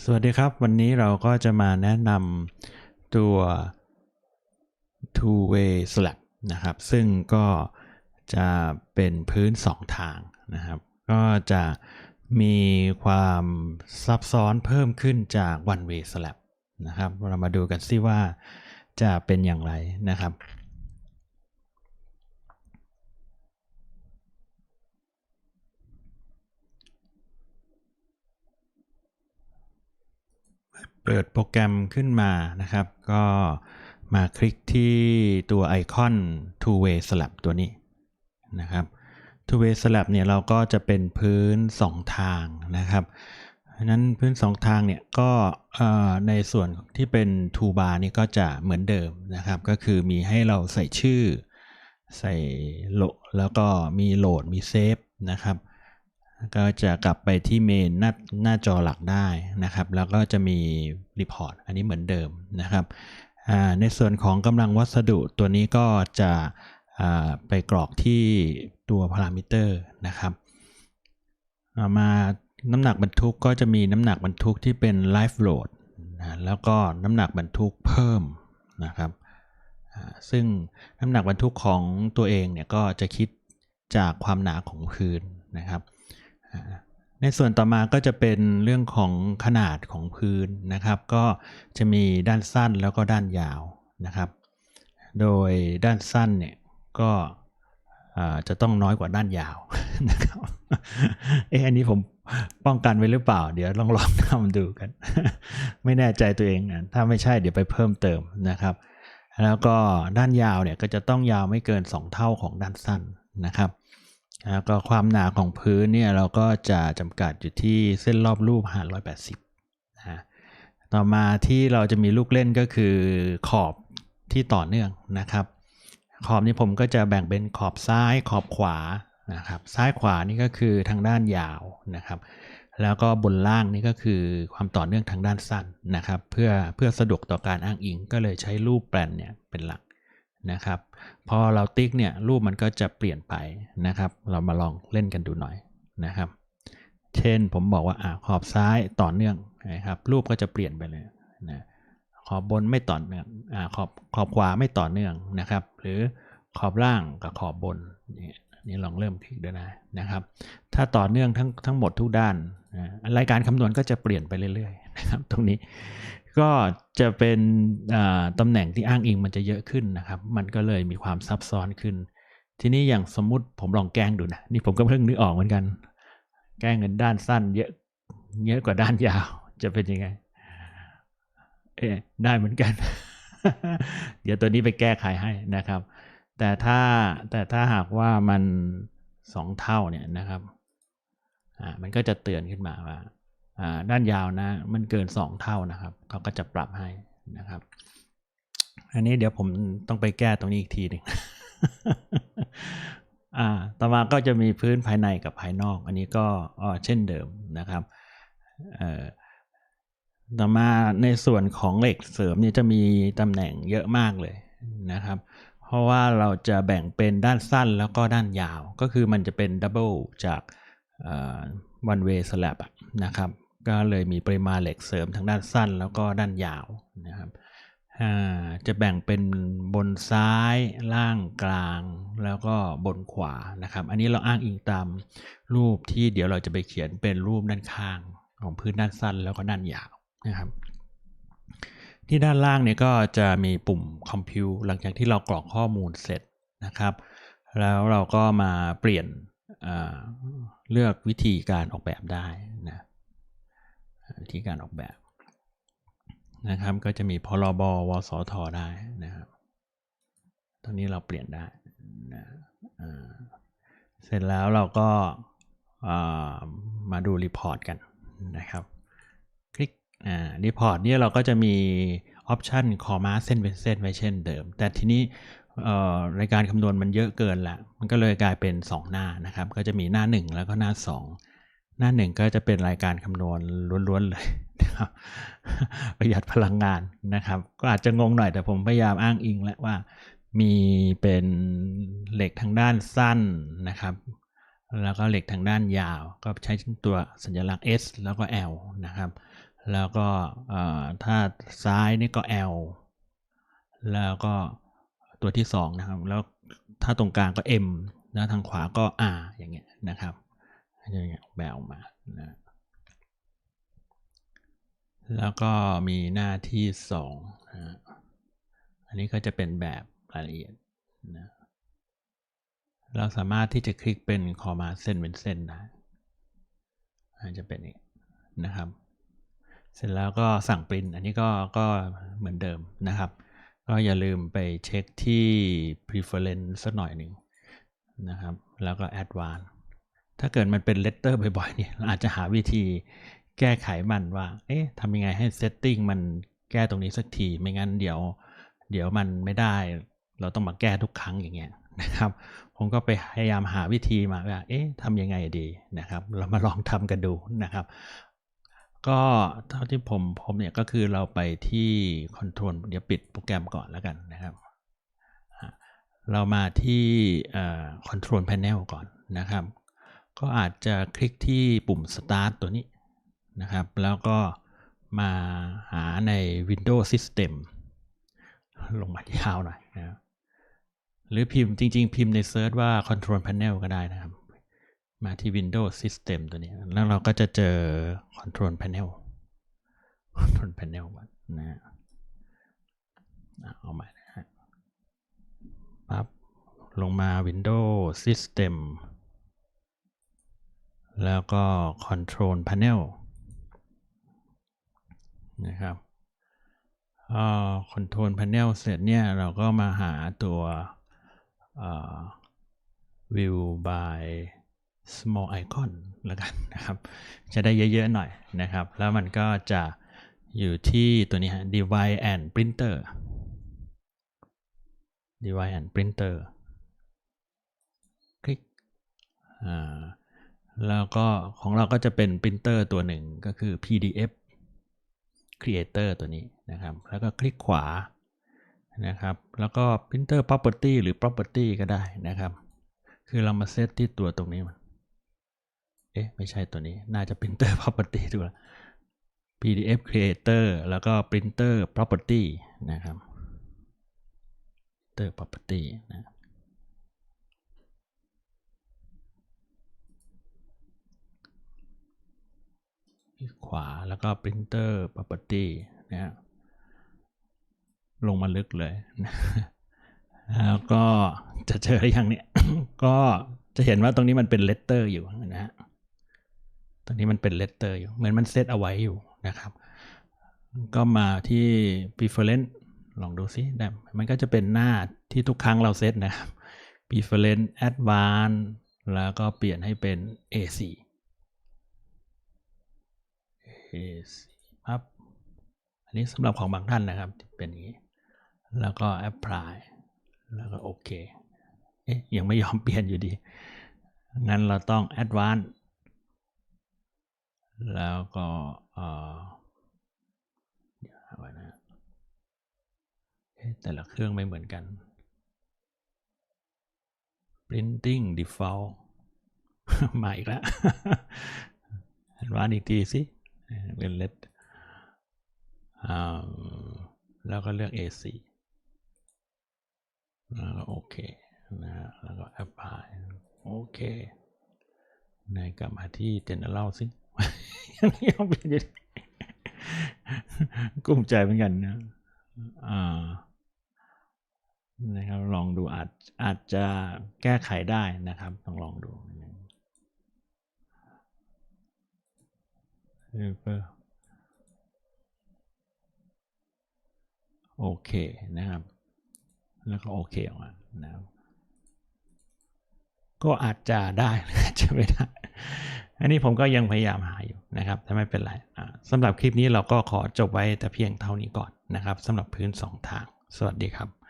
สวัสดีครับ วันนี้เราก็จะมาแนะนำตัว two way slab นะครับ ซึ่งก็จะเป็นพื้น 2 ทางนะครับ ก็จะมีความซับซ้อนเพิ่มขึ้นจาก one way slab นะครับ เรามาดูกันซิว่าจะเป็นอย่างไรนะครับ เปิดโปรแกรมขึ้นมานะครับ ก็มาคลิกที่ตัวไอคอน two way slab ตัวนี้นะครับ two way slab เนี่ยเราก็จะเป็นพื้น 2 ทางนะครับเพราะนั้นพื้น 2 ทางเนี่ยก็ในส่วนที่เป็น two bar นี่ก็จะเหมือนเดิมนะครับ ก็คือมีให้เราใส่ชื่อ ใส่โหลแล้วก็มีโหลดมีเซฟนะครับ ก็จะกลับไปที่เมนหน้าหน้าจอหลักได้นะครับ แล้วก็จะมีรีพอร์ตอันนี้เหมือนเดิมนะครับในส่วนของกำลังวัสดุตัวนี้ก็จะไปกรอกที่ตัวพารามิเตอร์นะครับอ่ามาน้ำหนักบรรทุกก็จะมีน้ำหนักบรรทุกที่เป็น live load นะแล้วก็น้ำหนักบรรทุกเพิ่มนะครับซึ่งน้ำหนักบรรทุกของตัวเองเนี่ยก็จะคิดจากความหนาของพื้นนะครับ ในส่วนต่อมาก็จะเป็นเรื่องของขนาดของพื้นนะครับ ก็จะมีด้านสั้นแล้วก็ด้านยาวนะครับ โดยด้านสั้นเนี่ยก็จะต้องน้อยกว่าด้านยาวนะครับเอ๊ะอันนี้ผมป้องกันไว้หรือเปล่า เดี๋ยวลองลองทำดูกัน ไม่แน่ใจตัวเองนะถ้าไม่ใช่เดี๋ยวไปเพิ่มเติมนะครับ แล้วก็ด้านยาวเนี่ยก็จะต้องยาวไม่เกิน 2 เท่าของด้านสั้นนะครับ แล้วก็ความหนาของพื้นเนี่ยเราก็จะจำกัดอยู่ที่เส้นรอบรูปหาร180นะฮะต่อมาที่เราจะมีลูกเล่นก็คือขอบที่ต่อเนื่องนะครับ ขอบนี้ผมก็จะแบ่งเป็นขอบซ้ายขอบขวานะครับ ซ้ายขวานี่ก็คือทางด้านยาวนะครับ แล้วก็บนล่างนี่ก็คือความต่อเนื่องทางด้านสั้นนะครับ เพื่อเพื่อสะดวกต่อการอ้างอิงก็เลยใช้รูปแปลนเนี่ยเป็นหลัก นะครับ พอเราติ๊กเนี่ยรูปมันก็จะเปลี่ยนไปนะครับ เรามาลองเล่นกันดูหน่อยนะครับ เช่นผมบอกว่าอ่าขอบซ้ายต่อเนื่องนะครับ รูปก็จะเปลี่ยนไปเลยนะขอบบนไม่ต่อเนื่องอ่าขอบขอบขวาไม่ต่อเนื่องนะครับ หรือขอบล่างกับขอบบนนี่นี่ลองเริ่มคลิกด้วยนะนะครับ ถ้าต่อเนื่องทั้งทั้งหมดทุกด้านนะรายการคำนวณก็จะเปลี่ยนไปเรื่อยๆนะครับ ตรงนี้ ก็จะเป็นตำแหน่งที่อ้างอิงมันจะเยอะขึ้นนะครับ มันก็เลยมีความซับซ้อนขึ้น ทีนี้อย่างสมมุติผมลองแกล้งดูนะ นี่ผมก็เพิ่งนึกออกเหมือนกัน แกล้งเงินด้านสั้น เยอะเยอะกว่าด้านยาว จะเป็นยังไง เอ๊ได้เหมือนกัน เดี๋ยวตัวนี้ไปแก้ไขให้นะครับ แต่ถ้าแต่ถ้าหากว่ามันสองเท่าเนี่ยนะครับ อ่า มันก็จะเตือนขึ้นมาว่า ด้านยาวนะ มันเกินสองเท่านะครับเขาก็จะปรับให้นะครับ อันนี้เดี๋ยวผมต้องไปแก้ตรงนี้อีกทีหนึ่งอ่าต่อมาก็จะมีพื้นภายในกับภายนอก อันนี้ก็อ่าเช่นเดิมนะครับเอ่อต่อมาในส่วนของเหล็กเสริมเนี่ยจะมีตำแหน่งเยอะมากเลยนะครับ เพราะว่าเราจะแบ่งเป็นด้านสั้นแล้วก็ด้านยาว ก็คือมันจะเป็นดับเบิลจากวันเวย์สลับนะครับ ก็เลยมีปริมาณเหล็กเสริมทั้งด้านสั้นแล้วก็ด้านยาวนะครับจะแบ่งเป็นบนซ้ายล่างกลางแล้วก็บนขวานะครับ อันนี้เราอ้างอิงตามรูปที่เดี๋ยวเราจะไปเขียนเป็นรูปด้านข้างของพื้นด้านสั้นแล้วก็ด้านยาวนะครับ ที่ด้านล่างเนี่ยก็จะมีปุ่มคอมพิวหลังจากที่เรากรอกข้อมูลเสร็จนะครับ แล้วเราก็มาเปลี่ยนเลือกวิธีการออกแบบได้ วิธีการออกแบบนะครับ ก็จะมีพรบวสทได้นะครับตรงนี้เราเปลี่ยนได้นะเสร็จแล้วเราก็มาดูรีพอร์ตกันนะครับคลิกรีพอร์ตเนี่ยเราก็จะมีออปชันคอมาเส้นเป็นเส้นไว้เช่นเดิม แต่ทีนี้รายการคำนวณมันเยอะเกินละมันก็เลยกลายเป็น 2 หน้านะครับ ก็จะมีหน้า 1 แล้วก็หน้า 2 หน้า1ก็จะเป็นรายการคำนวณล้วนๆเลยนะครับประหยัดพลังงานนะครับ ก็อาจจะงงหน่อยแต่ผมพยายามอ้างอิงแล้วว่ามีเป็นเหล็กทางด้านสั้นนะครับ แล้วก็เหล็กทางด้านยาว ก็ใช้ตัวสัญลักษณ์ S แล้วก็ L นะครับ แล้วก็ถ้าซ้ายนี่ก็ L แล้วก็ตัวที่สองนะครับ แล้วถ้าตรงกลางก็ M แล้วทางขวาก็ R อย่างเงี้ยนะครับ อย่างเงี้ยแบออกมานะแล้วก็มีหน้าที่สองนะฮะอันนี้ก็จะเป็นแบบรายละเอียดนะเราสามารถที่จะคลิกเป็นคอมาเส้นเป็นเส้นได้อาจจะเป็นนี้นะครับ เสร็จแล้วก็สั่งปริ้นอันนี้ก็ก็เหมือนเดิมนะครับ ก็อย่าลืมไปเช็คที่ preference สักหน่อยหนึ่งนะครับ แล้วก็ advanced ถ้าเกิดมันเป็น letter บ่อยๆเนี่ยเราอาจจะหาวิธีแก้ไขมันว่า เอ๊ะทำยังไงให้ setting มันแก้ตรงนี้สักที ไม่งั้นเดี๋ยว เดี๋ยวมันไม่ได้ เราต้องมาแก้ทุกครั้งอย่างเงี้ยนะครับ ผมก็ไปพยายามหาวิธีมาว่า เอ๊ะทำยังไงดีนะครับ เรามาลองทำกันดูนะครับ ก็เท่าที่ผมผมเนี่ยก็คือเราไปที่ Control เดี๋ยวปิดโปรแกรมก่อนแล้วกันนะครับเรามาที่เอ่อ Control Panel ก่อนนะครับ ก็อาจจะคลิกที่ปุ่ม Start ตัวนี้นะครับ แล้วก็มาหาใน Windows System ลงมายาวหน่อยนะหรือพิมพ์จริง ๆ พิมพ์ในเซิร์ชว่า Control Panel ก็ได้นะครับ มาที่ Windows System ตัวนี้ แล้วเราก็จะเจอ Control Panel Control Panel ก่อนนะฮะอะเอาใหม่นะฮะปั๊บลงมา Windows System แล้วก็ Control Panel นะครับพอ Control Panel เสร็จเนี่ย เราก็มาหาตัวออ View by small icon แล้วกันนะครับ จะได้เยอะ ๆ หน่อยนะครับ แล้วมันก็จะอยู่ที่ตัวนี้ฮะ device and printer device and printer คลิกอ่า แล้วก็ของเราก็จะเป็น printer ตัวหนึ่งก็คือ PDF creator ตัวนี้นะครับ แล้วก็คลิกขวานะครับ แล้วก็ printer property หรือ property ก็ได้นะครับ คือเรามาเซตที่ตัวตรงนี้มัน เอ๊ะ ไม่ใช่ตัวนี้ น่าจะ printer property ดูละ PDF creator แล้วก็ printer property นะครับ printer property นะ ที่ขวาแล้วก็ printer property นะฮะลงมาลึกเลยนะแล้วก็จะเจออยังเนี่ยก็จะเห็นว่าตรงนี้มันเป็น letter อยู่นะฮะตรงนี้มันเป็น letter อยู่ เหมือนมันเซตเอาไว้อยู่นะครับ ก็มาที่ preference ลองดูซิได้มันก็จะเป็นหน้าที่ทุกครั้งเราเซตนะครับ preference advanced แล้วก็เปลี่ยนให้เป็น A4 A4 ปั๊บอันนี้สำหรับของบางท่านนะครับที่เป็นอย่างนี้ แล้วก็ apply แล้วก็โอเคเอ๊ะยังไม่ยอมเปลี่ยนอยู่ดี งั้นเราต้อง advanced แล้วก็เอ่อเดี๋ยวเอาไว้นะเอ๊ะแต่ละเครื่องไม่เหมือนกัน printing default มาอีกแล้ว advanced อีกทีสิ เป็นเล็ดอ่าแล้วก็เลือก A4 แล้วก็โอเคนะฮะแล้วก็ apply โอเคในกลับมาที่ general สิยังไม่ยอมเปลี่ยนอยู่ดีกลุ้มใจเหมือนกันนะอ่านะครับลองดูอาจอาจจะแก้ไขได้นะครับต้องลองดู ก็โอเคนะครับ แล้วก็โอเคออกมานะครับก็อาจจะได้จะไม่ได้ อันนี้ผมก็ยังพยายามหาอยู่นะครับ แต่ไม่เป็นไรสำหรับคลิปนี้เราก็ขอจบไว้แต่เพียงเท่านี้ก่อนนะครับสำหรับพื้น 2 ทาง สวัสดีครับ